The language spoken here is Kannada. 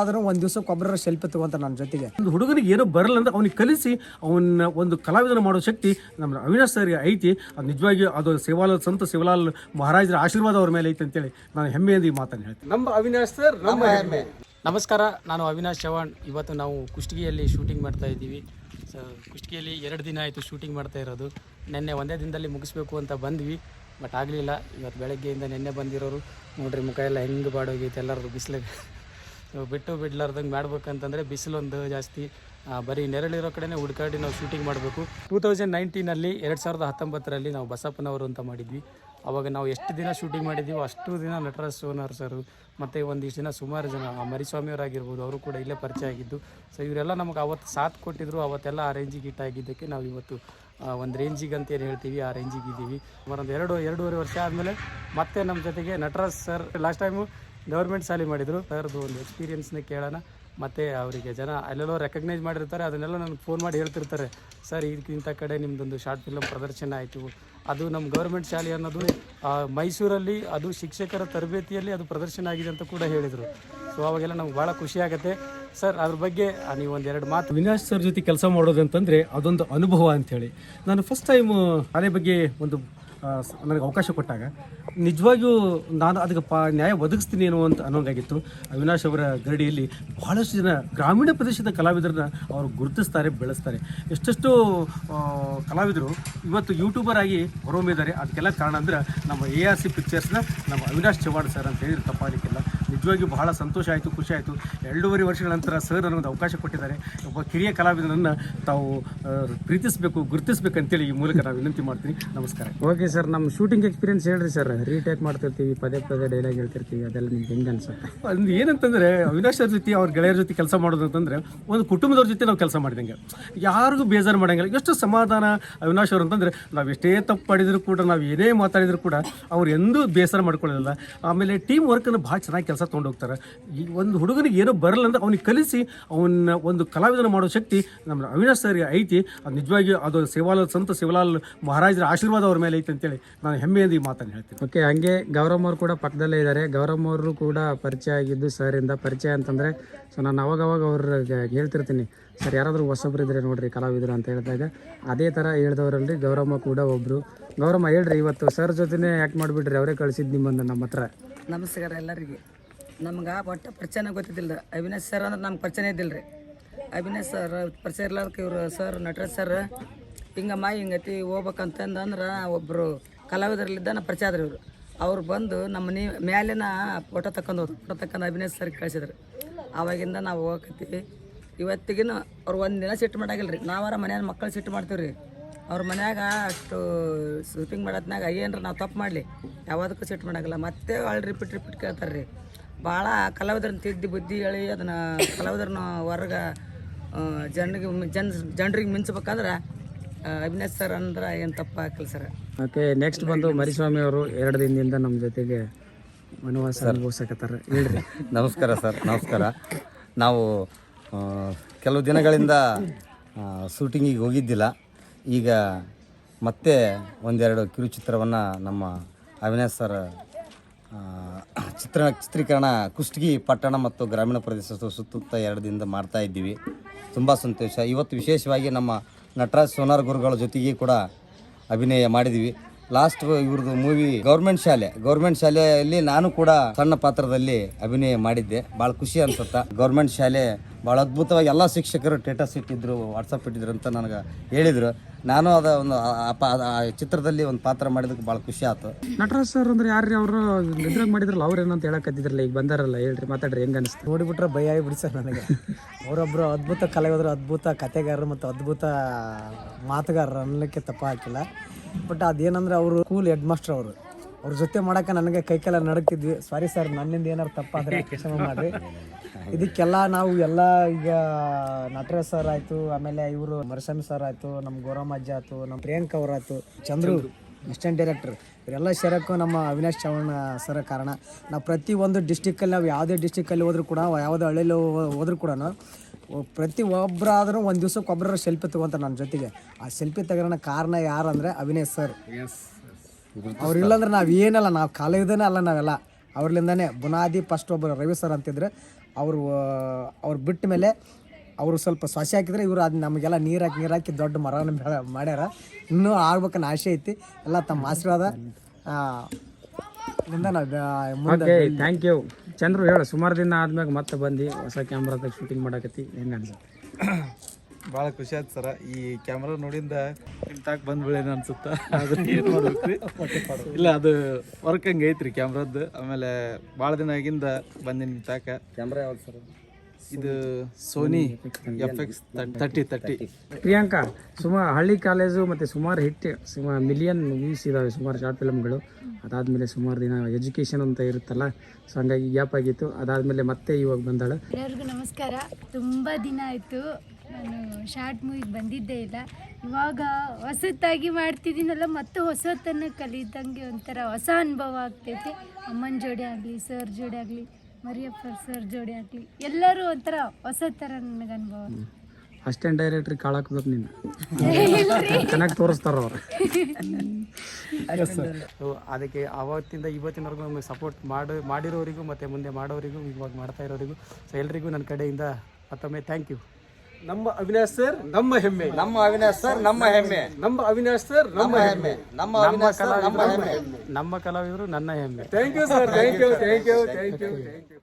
ಆದ್ರೂ ಒಂದ್ ದಿವಸ ಒಬ್ಬರ ಸೆಲ್ಫಿ ತಗೊಂತ ನನ್ನ ಜೊತೆಗೆ. ಒಂದು ಹುಡುಗನಿಗೆ ಏನೋ ಬರಲ್ಲ ಅಂತ ಅವನಿಗೆ ಕಲಿಸಿ ಅವನ್ನ ಒಂದು ಕಲಾವಿದನ ಮಾಡೋ ಶಕ್ತಿ ನಮ್ಮ ಅವಿನಾಶ್ ಸರ್ಗೆ ಐತಿ. ಅದು ನಿಜವಾಗಿ ಅದು ಸೇವಾಲಾಲ್ ಸಂತ ಶಿವಲಾಲ್ ಮಹಾರಾಜರ ಆಶೀರ್ವಾದ ಅವ್ರ ಮೇಲೆ ಐತಿ ಅಂತೇಳಿ ನಾನು ಹೆಮ್ಮೆಯಿಂದ ಈ ಮಾತನ್ನು ಹೇಳ್ತೀನಿ. ನಮ್ಮ ಅವಿನಾಶ್ ಸರ್ ನಮ್ಮ ಹೆಮ್ಮೆ. ನಮಸ್ಕಾರ ನಾನು ಅವಿನಾಶ್ ಚವಾಣ್ ಇವತ್ತು ನಾವು ಕುಷ್ಟಗಿಯಲ್ಲಿ ಶೂಟಿಂಗ್ ಮಾಡ್ತಾ ಇದ್ದೀವಿ. ಸೊ ಕುಷ್ಟಗಿಯಲ್ಲಿ ಎರಡು ದಿನ ಆಯಿತು ಶೂಟಿಂಗ್ ಮಾಡ್ತಾ ಇರೋದು. ನಿನ್ನೆ ಒಂದೇ ದಿನದಲ್ಲಿ ಮುಗಿಸ್ಬೇಕು ಅಂತ ಬಂದ್ವಿ. ಬಟ್ ಆಗಲಿಲ್ಲ. ಇವತ್ತು ಬೆಳಗ್ಗೆಯಿಂದ ನಿನ್ನೆ ಬಂದಿರೋರು. ನೋಡ್ರಿ ಮುಖ ಎಲ್ಲ ಹೆಂಗೆ ಬಾಡೋಗಿತ್ತು ಎಲ್ಲರೂ ಬಿಸಿಲಿಗೆ ಬಿಟ್ಟು ಬಿಡ್ಲಾರ್ದಂಗೆ ಮಾಡ್ಬೇಕಂತಂದರೆ ಬಿಸಿಲೊಂದು ಜಾಸ್ತಿ ಬರೀ ನೆರಳಿರೋ ಕಡೆನೇ ಹುಡ್ಕಾಡಿ ನಾವು ಶೂಟಿಂಗ್ ಮಾಡಬೇಕು. ಟೂ ತೌಸಂಡ್ ನೈನ್ಟೀನಲ್ಲಿ ಎರಡು ಸಾವಿರದ ಹತ್ತೊಂಬತ್ತರಲ್ಲಿ ನಾವು ಬಸಪ್ಪನವರು ಅಂತ ಮಾಡಿದ್ವಿ. ಅವಾಗ ನಾವು ಎಷ್ಟು ದಿನ ಶೂಟಿಂಗ್ ಮಾಡಿದ್ದೀವೋ ಅಷ್ಟು ದಿನ ನಟರಾಜ್ ಸೋನಾರ್ ಸರ್ ಮತ್ತು ಒಂದಿಷ್ಟು ದಿನ ಸುಮಾರು ಜನ ಮರಿಸ್ವಾಮಿಯವರಾಗಿರ್ಬೋದು ಅವರು ಕೂಡ ಇಲ್ಲೇ ಪರಿಚಯ ಆಗಿದ್ದು. ಸೊ ಇವರೆಲ್ಲ ನಮಗೆ ಅವತ್ತು ಸಾಥ್ ಕೊಟ್ಟಿದ್ರು, ಅವತ್ತೆಲ್ಲ ಆ ರೇಂಜಿಗೆ ಆಗಿದ್ದಕ್ಕೆ ನಾವು ಇವತ್ತು ಒಂದು ರೇಂಜಿಗೆ ಅಂತ ಏನು ಹೇಳ್ತೀವಿ, ಆ ರೇಂಜಿಗೆ ಇದ್ದೀವಿ. ಒಂದು ಎರಡು, ಎರಡೂವರೆ ವರ್ಷ ಆದಮೇಲೆ ಮತ್ತೆ ನಮ್ಮ ಜೊತೆಗೆ Nataraj sir last time government ಶಾಲೆ ಮಾಡಿದರು. ಸರ್ದು ಒಂದು ಎಕ್ಸ್ಪೀರಿಯನ್ಸ್ನ ಕೇಳೋಣ. ಮತ್ತು ಅವರಿಗೆ ಜನ ಅಲ್ಲೆಲ್ಲೋ ರೆಕಗ್ನೈಸ್ ಮಾಡಿರ್ತಾರೆ, ಅದನ್ನೆಲ್ಲ ನನಗೆ ಫೋನ್ ಮಾಡಿ ಹೇಳ್ತಿರ್ತಾರೆ. ಸರ್ ಇದಕ್ಕಿಂತ ಕಡೆ ನಿಮ್ಮದೊಂದು ಶಾರ್ಟ್ ಫಿಲಮ್ ಪ್ರದರ್ಶನ ಆಯಿತು. ಅದು ನಮ್ಮ ಗೌರ್ಮೆಂಟ್ ಶಾಲೆ ಅನ್ನೋದು ಮೈಸೂರಲ್ಲಿ ಅದು ಶಿಕ್ಷಕರ ತರಬೇತಿಯಲ್ಲಿ ಅದು ಪ್ರದರ್ಶನ ಆಗಿದೆ ಅಂತ ಕೂಡ ಹೇಳಿದರು. ಸೊ ಅವಾಗೆಲ್ಲ ನಮ್ಗೆ ಭಾಳ ಖುಷಿ ಆಗುತ್ತೆ. ಸರ್, ಅದ್ರ ಬಗ್ಗೆ ನೀವು ಒಂದೆರಡು ಮಾತು ವಿನಾಶ್ ಸರ್ ಜೊತೆ ಕೆಲಸ ಮಾಡೋದು ಅಂತಂದರೆ ಅದೊಂದು ಅನುಭವ ಅಂಥೇಳಿ ನಾನು ಫಸ್ಟ್ ಟೈಮು ಶಾಲೆ ಬಗ್ಗೆ ಒಂದು ನನಗೆ ಅವಕಾಶ ಕೊಟ್ಟಾಗ, ನಿಜವಾಗಿಯೂ ನಾನು ಅದಕ್ಕೆ ಪಾ, ನ್ಯಾಯ ಒದಗಿಸ್ತೀನಿ ಏನೋ ಅಂತ ಅನ್ನೋಂಗಾಗಿತ್ತು. ಅವಿನಾಶ್ ಅವರ ಗರಡಿಯಲ್ಲಿ ಬಹಳಷ್ಟು ಜನ ಗ್ರಾಮೀಣ ಪ್ರದೇಶದ ಕಲಾವಿದರನ್ನ ಅವರು ಗುರುತಿಸ್ತಾರೆ, ಬೆಳೆಸ್ತಾರೆ. ಎಷ್ಟೆಷ್ಟು ಕಲಾವಿದರು ಇವತ್ತು ಯೂಟ್ಯೂಬರ್ ಆಗಿ ಹೊರಹೊಮ್ಮಿದ್ದಾರೆ. ಅದಕ್ಕೆಲ್ಲ ಕಾರಣ ಅಂದ್ರೆ ನಮ್ಮ ಎ ಆರ್ ಸಿ ಪಿಕ್ಚರ್ಸ್ನ ನಮ್ಮ ಅವಿನಾಶ್ ಚವಾಡ್ ಸರ್ ಅಂತ ಹೇಳಿದ್ರೆ, ತಪ್ಪಾಗಲಿಕ್ಕಿಲ್ಲ. ನಿಜವಾಗಿಯೂ ಬಹಳ ಸಂತೋಷ ಆಯಿತು ಖುಷಿ ಆಯಿತು. ಎರಡೂವರೆ ವರ್ಷಗಳ ನಂತರ ಸರ್ ನನಗೊಂದು ಅವಕಾಶ ಕೊಟ್ಟಿದ್ದಾರೆ. ಒಬ್ಬ ಕಿರಿಯ ಕಲಾವಿದರನ್ನು ತಾವು ಪ್ರೀತಿಸಬೇಕು ಗುರುತಿಸಬೇಕು ಅಂತೇಳಿ ಈ ಮೂಲಕ ನಾವು ವಿನಂತಿ ಮಾಡ್ತೀನಿ. ನಮಸ್ಕಾರ. ಓಕೆ ಸರ್ ನಮ್ಮ ಶೂಟಿಂಗ್ ಎಕ್ಸ್ಪೀರಿಯನ್ಸ್ ಹೇಳ್ರಿ ಸರ್ ರೀಟೇಕ್ ಮಾಡ್ತಿರ್ತೀವಿ ಪದೇ ಪದೇ ಡೈಲಾಗ್ ಹೇಳ್ತಿರ್ತೀವಿ. ಅದೆಲ್ಲ ನಿಮ್ಗೆ ಹೆಂಗೆ ಅನ್ಸುತ್ತೆ? ಅದು ಏನಂತಂದರೆ ಅವಿನಾಶ್ ಅವ್ರ ಜೊತೆ ಅವ್ರ ಗೆಳೆಯರ ಜೊತೆ ಕೆಲಸ ಮಾಡೋದು ಅಂತಂದರೆ ಒಂದು ಕುಟುಂಬದವ್ರ ಜೊತೆ ನಾವು ಕೆಲಸ ಮಾಡಿದಂಗೆ. ಯಾರಿಗೂ ಬೇಜಾರು ಮಾಡೋಂಗಿಲ್ಲ. ಎಷ್ಟು ಸಮಾಧಾನ ಅವಿನಾಶ್ ಅವರು ಅಂತಂದರೆ ನಾವು ಎಷ್ಟೇ ತಪ್ಪು ಮಾಡಿದರೂ ಕೂಡ ನಾವು ಏನೇ ಮಾತಾಡಿದರೂ ಕೂಡ ಅವ್ರು ಎಂದೂ ಬೇಸರ ಮಾಡ್ಕೊಳ್ಳೋದಿಲ್ಲ ಆಮೇಲೆ ಟೀಮ್ ವರ್ಕನ್ನು ಭಾಳ ಚೆನ್ನಾಗಿ ಕೆಲಸ ತೊಗೊಂಡು ಹೋಗ್ತಾರೆ. ಈ ಒಂದು ಹುಡುಗನಿಗೆ ಏನೋ ಬರಲ್ಲ ಅಂತ ಅವನಿಗೆ ಕಲಿಸಿ ಅವನ್ನ ಒಂದು ಕಲಾವಿದನ ಮಾಡೋ ಶಕ್ತಿ ನಮ್ಮ ಅವಿನಾಶ್ ಸರ್ಗೆ ಐತಿ. ಅದು ನಿಜವಾಗಿ ಅದು ಸೇವಾಲಾಲ್ ಸಂತ ಶಿವಲಾಲ್ ಮಹಾರಾಜರ ಆಶೀರ್ವಾದ ಅವ್ರ ಮೇಲೆ ಐತೆ ಅಂತೇಳಿ ನಾನು ಹೆಮ್ಮೆಯಿಂದ ಈ ಮಾತನ್ನು ಹೇಳ್ತೀನಿ. ಓಕೆ ಹಂಗೆ ಗೌರವ್ ಅವರು ಕೂಡ ಪಕ್ಕದಲ್ಲೇ ಇದ್ದಾರೆ ಗೌರವ್ ಅವರು ಕೂಡ ಪರಿಚಯ ಆಗಿದ್ದು ಸರಿಂದ ಪರಿಚಯ ಅಂತಂದರೆ ಸೊ ನಾನು ಅವಾಗವಾಗ ಅವಾಗ ಅವ್ರಿಗೆ ಹೇಳ್ತಿರ್ತೀನಿ ಸರ್ ಯಾರಾದರೂ ಹೊಸಬ್ರು ಇದ್ರೆ ನೋಡ್ರಿ ಕಲಾವಿದರು ಅಂತ ಹೇಳಿದಾಗ. ಅದೇ ಥರ ಹೇಳ್ದವರಲ್ಲಿ ಗೌರಮ್ಮ ಕೂಡ ಒಬ್ಬರು ಗೌರಮ್ಮ ಹೇಳ್ರಿ ಇವತ್ತು ಸರ್ ಜೊತೆನೇ ಆ್ಯಕ್ಟ್ ಮಾಡಿಬಿಟ್ರಿ ಅವರೇ ಕಳಿಸಿದ್ದು ನಿಮ್ಮನ್ನು ನಮ್ಮ ಹತ್ರ. ನಮಸ್ಕಾರ ಎಲ್ಲರಿಗೆ. ನಮ್ಗೆ ಒಟ್ಟು ಪರಿಚಯನ ಗೊತ್ತಿದ್ದಿಲ್ಲ ಅವಿನಾಶ್ ಸರ್ ಅಂದ್ರೆ ನಮ್ಗೆ ಪರಿಚಯನೇ ಇದ್ದಿಲ್ಲ ರೀ ಅವಿನಾಶ್ ಸರ್ ಪರಿಚಯ ಇರ್ಲಾರ್ದಕ್ಕೆ ಇವರು ಸರ್ ನಟರಾಜ್ ಸರ್ ಹಿಂಗಮ್ಮ, ಹಿಂಗತಿ ಹೋಗ್ಬೇಕಂತಂದ್ರೆ ಒಬ್ಬರು ಕಲಾವಿದರಲ್ಲಿದ್ದ ನಾ ಪರಿಚಯ ಆದ್ರಿ ಇವರು. ಅವ್ರು ಬಂದು ನಮ್ಮ ಮನೆ ಮ್ಯಾಲಿನ ಫೋಟೋ ತಕೊಂಡು ಹೋದ್ರು. ಫೋಟೋ ತಕೊಂಡು ಅವಿನಾಶ್ ಸರ್ ಕಳಿಸಿದ್ರು. ಆವಾಗಿಂದ ನಾವು ಹೋಗಕತ್ತೀವಿ. ಇವತ್ತಿಗಿನ ಅವ್ರು ಒಂದು ದಿನ ಸಿಟ್ಟು ಮಾಡಾಗಿಲ್ಲ ರೀ ನಾವಾರ ಮನೆಯ ಮಕ್ಕಳು ಸಿಟ್ಟು ಮಾಡ್ತೀವಿ ರೀ ಅವ್ರ ಮನ್ಯಾಗ ಅಷ್ಟು ಶೂಟಿಂಗ್ ಮಾಡೋದ್ನಾಗ ಏನ್ರ ನಾವು ತಪ್ಪು ಮಾಡಲಿ. ಯಾವುದಕ್ಕೂ ಸಿಟ್ಟು ಮಾಡಾಗಲ್ಲ. ಮತ್ತೆ ಅಲ್ಲಿ ರಿಪೀಟ್ ರಿಪೀಟ್ ಕೇಳ್ತಾರೆ ರೀ ಭಾಳ ಕಲಾವಿದ್ರನ್ನ ತಿದ್ದಿ ಬುದ್ಧಿ ಹೇಳಿ ಅದನ್ನು ಕಲಾವಿದ್ರನ್ನ ಹೊರಗೆ ಜನರಿಗೆ ಜನ್ ಜನರಿಗೆ ಮಿಂಚಬೇಕಾದ್ರೆ ಅಭಿನಯ್ ಅವಿನಾಶ್ ಸರ್ ಅಂದ್ರೆ ಏನು ತಪ್ಪ ಹಾಕಿಲ್ಲ ಸರ್. ಓಕೆ ನೆಕ್ಸ್ಟ್ ಬಂದು ಮರಿಸ್ವಾಮಿ ಅವರು ಎರಡು ದಿನದಿಂದ ನಮ್ಮ ಜೊತೆಗೆ ವನವಾಸ ಅನುಭವಿಸಕತ್ತಾರ. ಹೇಳ್ರಿ. ನಮಸ್ಕಾರ ಸರ್ ನಮಸ್ಕಾರ. ನಾವು ಕೆಲವು ದಿನಗಳಿಂದ ಶೂಟಿಂಗಿಗೆ ಹೋಗಿದ್ದಿಲ್ಲ. ಈಗ ಮತ್ತೆ ಒಂದೆರಡು ಕಿರುಚಿತ್ರವನ್ನು ನಮ್ಮ ಅವಿನಾಶ್ ಸರ್ ಆ, ಚಿತ್ರ ಚಿತ್ರೀಕರಣ ಕುಷ್ಟಗಿ ಪಟ್ಟಣ ಮತ್ತು ಗ್ರಾಮೀಣ ಪ್ರದೇಶ ಸುತ್ತಮುತ್ತ ಎರಡು ದಿನದ ಮಾಡ್ತಾ ಇದ್ದೀವಿ. ತುಂಬ ಸಂತೋಷ. ಇವತ್ತು ವಿಶೇಷವಾಗಿ ನಮ್ಮ ನಟರಾಜ್ ಸೋನಾರ್ ಗುರುಗಳ ಜೊತೆಗೆ ಕೂಡ ಅಭಿನಯ ಮಾಡಿದ್ವಿ ಲಾಸ್ಟ್ ಇವ್ರದ್ದು ಮೂವಿ ಗೌರ್ಮೆಂಟ್ ಶಾಲೆ. ಗೌರ್ಮೆಂಟ್ ಶಾಲೆಯಲ್ಲಿ ನಾನು ಕೂಡ ಸಣ್ಣ ಪಾತ್ರದಲ್ಲಿ ಅಭಿನಯ ಮಾಡಿದ್ದೆ. ಭಾಳ ಖುಷಿ ಅನ್ಸುತ್ತ. ಗೌರ್ಮೆಂಟ್ ಶಾಲೆ ಭಾಳ ಅದ್ಭುತವಾಗಿ ಎಲ್ಲ ಶಿಕ್ಷಕರು ಟೇಟಸ್ ಇಟ್ಟಿದ್ರು ವಾಟ್ಸಪ್ ಇಟ್ಟಿದ್ರು ಅಂತ ನನಗೆ ಹೇಳಿದರು. ನಾನು ಅದ ಒಂದು ಆ ಚಿತ್ರದಲ್ಲಿ ಒಂದು ಪಾತ್ರ ಮಾಡಿದಕ್ಕೆ ಭಾಳ ಖುಷಿ ಆಯ್ತು ನಟರಾಜ್ ಸರ್ ಅಂದ್ರೆ ಯಾರು ಅವರು? ಇದ್ರಾಗ ಮಾಡಿದ್ರಲ್ಲ ಅವ್ರು ಏನಂತ ಹೇಳಕತ್ತಿದ್ರಲ್ಲ ಈಗ ಬಂದಾರಲ್ಲ ಹೇಳ್ರಿ ಮಾತಾಡ್ರಿ ಹೆಂಗ ಅನಿಸ್ತು? ನೋಡಿಬಿಟ್ರೆ ಭಯ ಆಗಿಬಿಡಿ ಸರ್ ನನಗೆ. ಅವರೊಬ್ಬರು ಅದ್ಭುತ ಕಲಾವಿದರು ಅದ್ಭುತ ಕತೆಗಾರರು ಮತ್ತು ಅದ್ಭುತ ಮಾತುಗಾರರು ಅನ್ನಲಿಕ್ಕೆ ತಪ್ಪ ಹಾಕಿಲ್ಲ. ಬಟ್ ಅದೇನಂದ್ರೆ ಅವರು ಸ್ಕೂಲ್ ಹೆಡ್ ಮಾಸ್ಟರ್ ಅವರು. ಅವ್ರ ಜೊತೆ ಮಾಡಕ್ಕೆ ನನಗೆ ಕೈ ಕೆಲ ನಡಕ್ತಿದ್ವಿ. ಸಾರಿ ಸರ್ ನನ್ನಿಂದ ಏನಾರು ತಪ್ಪಾದ್ರೆ ಕ್ಷಮ ಮಾಡಿರಿ. ಇದಕ್ಕೆಲ್ಲ ನಾವು ಎಲ್ಲ ಈಗ ನಟರ ಸರ್ ಆಯಿತು, ಆಮೇಲೆ ಇವರು ಮರಸಮ್ ಸರ್ ಆಯಿತು ನಮ್ಮ ಗೌರಮ್ಮ ಅಜ್ಜ ಆಯ್ತು ನಮ್ಮ ಪ್ರಿಯಾಂಕ ಆಯ್ತು, ಚಂದ್ರು ಅಸಿಸ್ಟೆಂಟ್ ಡೈರೆಕ್ಟರ್ ಇವರೆಲ್ಲ ಸೇರಕ್ಕೂ ನಮ್ಮ ಅವಿನಾಶ್ ಚೌಹಾಣ್ ಸರ ಕಾರಣ. ನಾವು ಪ್ರತಿ ಒಂದು ಡಿಸ್ಟಿಕ್ಕಲ್ಲಿ ನಾವು ಯಾವುದೇ ಡಿಸ್ಟಿಕ್ಕಲ್ಲಿ ಹೋದ್ರೂ ಕೂಡ, ಯಾವುದೇ ಹಳ್ಳಿಯಲ್ಲಿ ಹೋದ್ರೂ ಕೂಡ ಪ್ರತಿ ಒಬ್ಬರಾದ್ರೂ ಒಂದು ದಿವ್ಸಕ್ಕೆ ಒಬ್ಬರ ಸೆಲ್ಫಿ ತಗೊಂತಾರೆ ನನ್ನ ಜೊತೆಗೆ. ಆ ಸೆಲ್ಫಿ ತಗೋಣ ಕಾರಣ ಯಾರು ಅಂದರೆ ಅವಿನಾಶ್ ಸರ್. ಅವ್ರು ಇಲ್ಲಂದ್ರೆ ನಾವು ಏನಲ್ಲ ನಾವು ಕಾಲೇಜನೇ ಅಲ್ಲ ನಾವೆಲ್ಲ. ಅವ್ರಲಿಂದನೇ ಬುನಾದಿ ಫಸ್ಟ್ ಒಬ್ಬರು ರವಿ ಸರ್ ಅಂತಿದ್ರೆ. ಅವರು ಅವ್ರು ಬಿಟ್ಟ ಮೇಲೆ ಅವರು ಸ್ವಲ್ಪ ಸೊಸೆ ಹಾಕಿದ್ರೆ ಇವರು ಅದು ನಮಗೆಲ್ಲ ನೀರು ಹಾಕಿ ನೀರು ಹಾಕಿ ದೊಡ್ಡ ಮರನ ಬೆಳೆ ಮಾಡ್ಯಾರ. ಇನ್ನೂ ಆಗ್ಬೇಕನ್ನ ಆಸೆ ಐತಿ. ಎಲ್ಲ ತಮ್ಮ ಆಶೀರ್ವಾದ. ಓಕೆ ಥ್ಯಾಂಕ್ ಯು ಚಂದ್ರು ಹೇಳು ಸುಮಾರು ದಿನ ಆದ್ಮ್ಯಾಗ ಮತ್ತೆ ಬಂದು ಹೊಸ ಕ್ಯಾಮ್ರಾದಾಗ ಶೂಟಿಂಗ್ ಮಾಡಕತ್ತಿ ಹೆಂಗೆ ಅನ್ಸುತ್ತೆ ಭಾಳ ಖುಷಿ ಆಯ್ತು ಸರ. ಈ ಕ್ಯಾಮ್ರಾ ನೋಡಿಂದ ನಿಮ್ಮ ತಾಕ ಬಂದ್ಬಿಡೇನ ಅನ್ಸುತ್ತ? ಅದು ಏನು ಮಾಡ್ಬೇಕ್ರಿ? ಇಲ್ಲ ಅದು ವರ್ಕ್ ಹಂಗೆ ಐತ್ರಿ ಕ್ಯಾಮ್ರದ್ದು ಆಮೇಲೆ ಭಾಳ ದಿನ ಆಗಿಂದ ಬಂದಿನಿ ನಿಮ್ಮ ತಾಕ ಕ್ಯಾಮ್ರಾ ಯಾವ್ದು ಸರ್ ಇದು Sony F X thirty thirty Priyanka ಸುಮಾರು ಹಳ್ಳಿ ಕಾಲೇಜು ಮತ್ತು ಸುಮಾರು ಹಿಟ್ ಸುಮಾರು ಮಿಲಿಯನ್ ಮೂವೀಸ್ ಇದ್ದಾವೆ ಸುಮಾರು ಶಾರ್ಟ್ ಫಿಲಮ್ಗಳು ಅದಾದಮೇಲೆ ಸುಮಾರು ದಿನ ಎಜುಕೇಷನ್ ಅಂತ ಇರುತ್ತಲ್ಲ ಸೊ ಹಂಗಾಗಿ ಗ್ಯಾಪ್ ಆಗಿತ್ತು. ಅದಾದಮೇಲೆ ಮತ್ತೆ ಇವಾಗ ಬಂದಾಳೆ. ಎಲ್ಲರಿಗೂ ನಮಸ್ಕಾರ. ತುಂಬ ದಿನ ಆಯಿತು. ನಾನು ಶಾರ್ಟ್ ಮೂವಿಗೆ ಬಂದಿದ್ದೇ ಇಲ್ಲ. ಇವಾಗ ಹೊಸತಾಗಿ ಮಾಡ್ತಿದ್ದೀನಲ್ಲ ಮತ್ತು ಹೊಸತನ್ನು ಕಲಿದಂಗೆ ಒಂಥರ ಹೊಸ ಅನುಭವ ಆಗ್ತೈತೆ. ಅಮ್ಮನ ಜೋಡಿ ಆಗಲಿ ಸರ್ ಜೋಡಿ ಆಗಲಿ. ಮರಿಯಪ್ಪ ಸರ್ ಜೋಡಿ ಆಗಲಿ ಎಲ್ಲರೂ ಒಂಥರ ಹೊಸ ಥರ ನನಗೆ ಅನುಭವ. ಅಸಿಸ್ಟೆಂಟ್ ಡೈರೆಕ್ಟ್ರಿಗೆ ಕಾಳಾಕ್ಬೇಕು ನೀನು. ಚೆನ್ನಾಗಿ ತೋರಿಸ್ತಾರ ಅವ್ರು. ಅದಕ್ಕೆ ಅವತ್ತಿಂದ ಇವತ್ತಿನವರೆಗೂ ನಮಗೆ ಸಪೋರ್ಟ್ ಮಾಡಿ ಮಾಡಿರೋರಿಗೂ ಮತ್ತು ಮುಂದೆ ಮಾಡೋರಿಗೂ ಇವಾಗ ಮಾಡ್ತಾ ಇರೋರಿಗೂ ಸೊ ಎಲ್ರಿಗೂ ನನ್ನ ಕಡೆಯಿಂದ ಮತ್ತೊಮ್ಮೆ ಥ್ಯಾಂಕ್ ಯು ನಮ್ಮ ಅವಿನಾಶ್ ಸರ್ ನಮ್ಮ ಹೆಮ್ಮೆ. ನಮ್ಮ ಅವಿನಾಶ್ ಸರ್ ನಮ್ಮ ಹೆಮ್ಮೆ. ನಮ್ಮ ಅವಿನಾಶ್ ಸರ್ ನಮ್ಮ ಹೆಮ್ಮೆ. ನಮ್ಮ ಅವಿನಾಶ್ ಸರ್ ನಮ್ಮ ಹೆಮ್ಮೆ. ನಮ್ಮ ಕಲಾವಿದರು ನನ್ನ ಹೆಮ್ಮೆ. Thank you sir thank you thank you thank you thank you